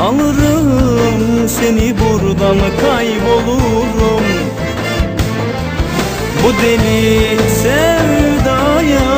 Alırım seni buradan kaybolurum. Bu deli sevdaya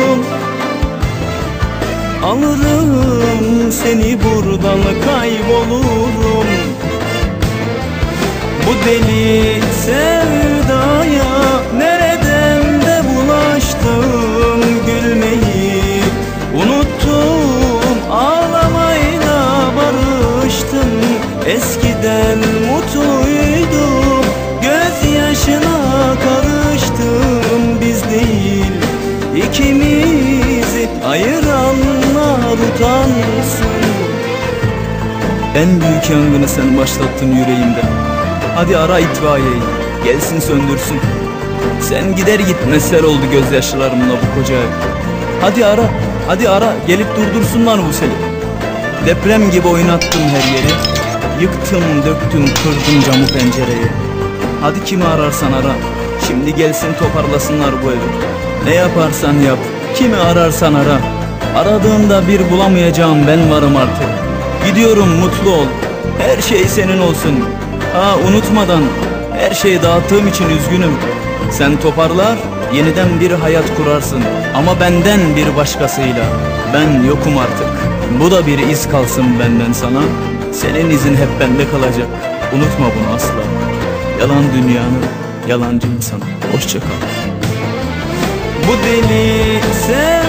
Alırım seni buradan kaybolurum. Bu deli sevdaya nereden de bulaştım Gülmeyi? Unuttum ağlamayla barıştım Eskiden mutluydum gözyaşına karıştım. Biz değil ikimizi ayıranlar utansın En büyük yangını sen başlattın yüreğimde Hadi ara itfaiyeyi gelsin söndürsün. Sen gider gitmez sel oldu gözyaşlarımla bu koca ev. Hadi ara hadi ara gelip durdursunlar bu seli. Deprem gibi oynattım her yeri. Yıktım döktüm kırdım camı pencereyi. Hadi kimi ararsan ara Şimdi gelsin toparlasınlar bu evi. Ne yaparsan yap Kimi ararsan ara Aradığında bir bulamayacağım ben varım artık. Gidiyorum mutlu ol. Her şey senin olsun. Ha unutmadan. Her şeyi dağıttığım için üzgünüm. Sen toparlar Yeniden bir hayat kurarsın. Ama benden bir başkasıyla. Ben yokum artık. Bu da bir iz kalsın benden sana. Senin izin hep bende kalacak. Unutma bunu asla. Yalan dünyanın Yalancı insanı Hoşça kal. Bu deli sevdaya